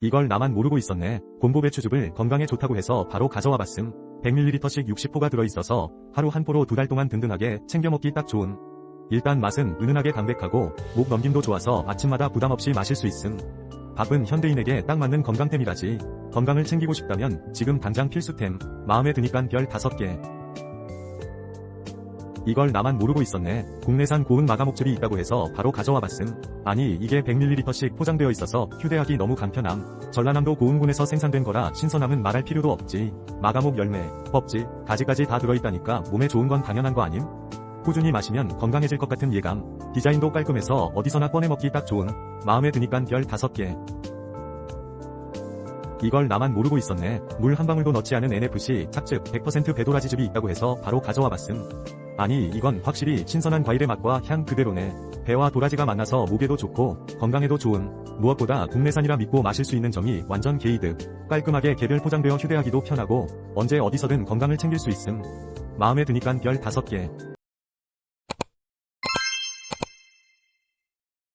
이걸 나만 모르고 있었네. 곰보 배 추즙을 건강에 좋다고 해서 바로 가져와 봤음. 100ml씩 60포가 들어있어서 하루 한 포로 두 달 동안 든든하게 챙겨 먹기 딱 좋은. 일단 맛은 은은하게 담백하고 목 넘김도 좋아서 아침마다 부담 없이 마실 수 있음. 밥은 현대인에게 딱 맞는 건강템이라지. 건강을 챙기고 싶다면 지금 당장 필수템. 마음에 드니깐 별 5개. 이걸 나만 모르고 있었네. 국내산 고운 마가목즙이 있다고 해서 바로 가져와 봤음. 아니 이게 100ml씩 포장되어 있어서 휴대하기 너무 간편함. 전라남도 고운군에서 생산된 거라 신선함은 말할 필요도 없지. 마가목 열매, 껍질, 가지까지 다 들어있다니까 몸에 좋은 건 당연한 거 아님? 꾸준히 마시면 건강해질 것 같은 예감. 디자인도 깔끔해서 어디서나 꺼내 먹기 딱 좋은. 마음에 드니깐 별 5개. 이걸 나만 모르고 있었네. 물 한 방울도 넣지 않은 NFC 착즙 100% 배도라지즙이 있다고 해서 바로 가져와 봤음. 아니 이건 확실히 신선한 과일의 맛과 향 그대로네. 배와 도라지가 만나서 목에도 좋고 건강에도 좋은 무엇보다 국내산이라 믿고 마실 수 있는 점이 완전 게이득. 깔끔하게 개별 포장되어 휴대하기도 편하고 언제 어디서든 건강을 챙길 수 있음. 마음에 드니깐 별 5개.